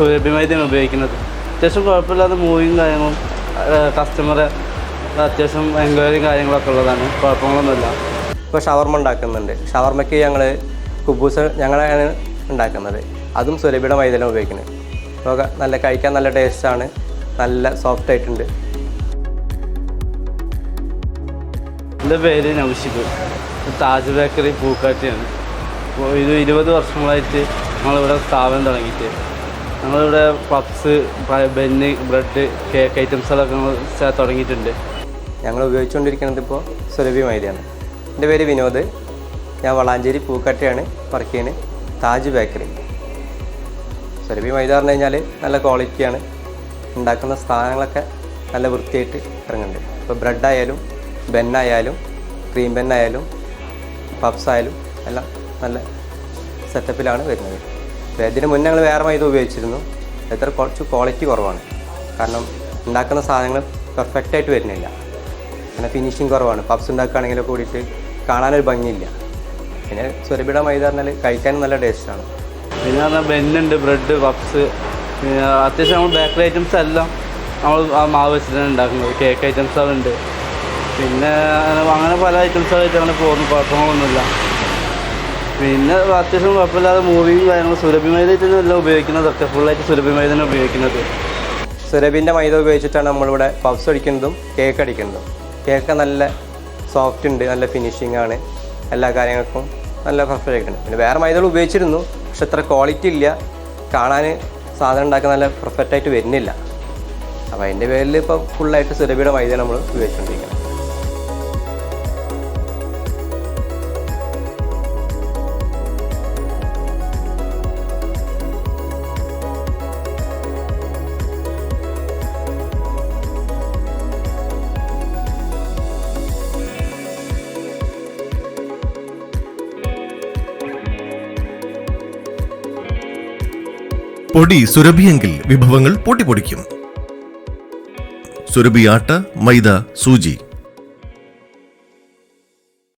സുരഭി മൈദയാണ് ഉപയോഗിക്കുന്നത്. അത്യാവശ്യം കുഴപ്പമില്ലാതെ മൂവിങ് കാര്യങ്ങളും കസ്റ്റമറെ അത്യാവശ്യം എൻക്വയറിയും കാര്യങ്ങളൊക്കെ ഉള്ളതാണ്. കുഴപ്പങ്ങളൊന്നുമില്ല. ഇപ്പോൾ ഷവർമ ഉണ്ടാക്കുന്നുണ്ട്. ഷവർമയ്ക്ക് ഞങ്ങൾ കുബൂസ് ഞങ്ങളാണ് ഉണ്ടാക്കുന്നത്. അതും സുരഭിയുടെ മൈദയിലാണ് ഉപയോഗിക്കുന്നത്. അപ്പോൾ നല്ല കഴിക്കാൻ നല്ല ടേസ്റ്റാണ് നല്ല സോഫ്റ്റ് ആയിട്ടുണ്ട്. എന്റെ പേര് നൗഷിബ്. താജ് ബേക്കറി പൂക്കാട്ടിയാണ്. അപ്പോൾ ഇത് ഇരുപത് വർഷങ്ങളായിട്ട് ഞങ്ങളിവിടെ സ്ഥാപനം തുടങ്ങിയിട്ട്. ഞങ്ങളിവിടെ പപ്സ് ബെന്ന് ബ്രെഡ് കേക്ക് ഐറ്റംസുകളൊക്കെ ഞങ്ങൾ തുടങ്ങിയിട്ടുണ്ട്. ഞങ്ങൾ ഉപയോഗിച്ചുകൊണ്ടിരിക്കുന്നത് ഇപ്പോൾ സുരഭി മൈലിയാണ്. എന്റെ പേര് വിനോദ്. ഞാൻ വളാഞ്ചേരി പൂക്കട്ടയാണ് വർക്ക് ചെയ്യുന്നത് താജ് ബേക്കറി. സുരഭി മൈദ പറഞ്ഞു കഴിഞ്ഞാൽ നല്ല ക്വാളിറ്റിയാണ് ഉണ്ടാക്കുന്ന സാധനങ്ങളൊക്കെ നല്ല വൃത്തിയായിട്ട് ഇറങ്ങുന്നുണ്ട്. ഇപ്പോൾ ബ്രെഡായാലും ബെന്നായാലും ക്രീം ബെന്നായാലും പപ്സ് ആയാലും എല്ലാം നല്ല സെറ്റപ്പിലാണ് വരുന്നത്. അപ്പോൾ ഇതിന് മുന്നേ ഞങ്ങൾ വേറെ മൈദ ഉപയോഗിച്ചിരുന്നു. എത്ര കുറച്ച് ക്വാളിറ്റി കുറവാണ്. കാരണം ഉണ്ടാക്കുന്ന സാധനങ്ങൾ പെർഫെക്റ്റ് ആയിട്ട് വരുന്നില്ല. പിന്നെ ഫിനിഷിങ് കുറവാണ്. പപ്സ് ഉണ്ടാക്കുകയാണെങ്കിലും കൂടിയിട്ട് കാണാനൊരു ഭംഗിയില്ല. പിന്നെ സുരഭിയുടെ മൈദ പറഞ്ഞാൽ കഴിക്കാനും നല്ല ടേസ്റ്റാണ് പിന്നെ പറഞ്ഞാൽ ബെന്നുണ്ട് ബ്രെഡ് പപ്സ് അത്യാവശ്യം നമ്മൾ ബേക്കറി ഐറ്റംസ് എല്ലാം നമ്മൾ ആ മാവ് വെച്ചിട്ടാണ് ഉണ്ടാക്കുന്നത്. കേക്ക് ഐറ്റംസ് ഐറ്റംസുകളുണ്ട് പിന്നെ അങ്ങനെ അങ്ങനെ പല ഐറ്റംസുകളായിട്ട് അങ്ങനെ പോകുന്നു. കുഴപ്പങ്ങളൊന്നുമില്ല. പിന്നെ അത്യാവശ്യം കുഴപ്പമില്ലാതെ മൂവിയും കാര്യങ്ങൾ സുരഭി മൈദായിട്ട് എല്ലാം ഉപയോഗിക്കുന്നതൊക്കെ ഫുള്ളായിട്ട് സുരഭി തന്നെ ഉപയോഗിക്കുന്നത്. സുരഭിന്റെ മൈദ ഉപയോഗിച്ചിട്ടാണ് നമ്മളിവിടെ പഫ്സ് അടിക്കുന്നതും കേക്ക് അടിക്കുന്നതും. കേക്ക് നല്ല സോഫ്റ്റ് ഉണ്ട് നല്ല ഫിനിഷിംഗ് ആണ്. എല്ലാ കാര്യങ്ങൾക്കും നല്ല പെർഫെക്റ്റ് ആയിട്ടുണ്ട് പിന്നെ വേറെ മൈദകൾ ഉപയോഗിച്ചിരുന്നു പക്ഷെ അത്ര ക്വാളിറ്റി ഇല്ല. കാണാൻ സാധനം ഉണ്ടാക്കാൻ നല്ല പെർഫെക്റ്റ് ആയിട്ട് വരുന്നില്ല. അപ്പോൾ അതിന്റെ പേരിൽ ഇപ്പോൾ ഫുള്ളായിട്ട് സുരഭിയുടെ മൈദ നമ്മൾ ഉപയോഗിച്ചുകൊണ്ടിരിക്കുന്നത് പൊടി സുരഭിയെങ്കിൽ വിഭവങ്ങൾ പൊട്ടിപ്പൊടിക്കും സുരഭി ആട്ട മൈദ സൂചി.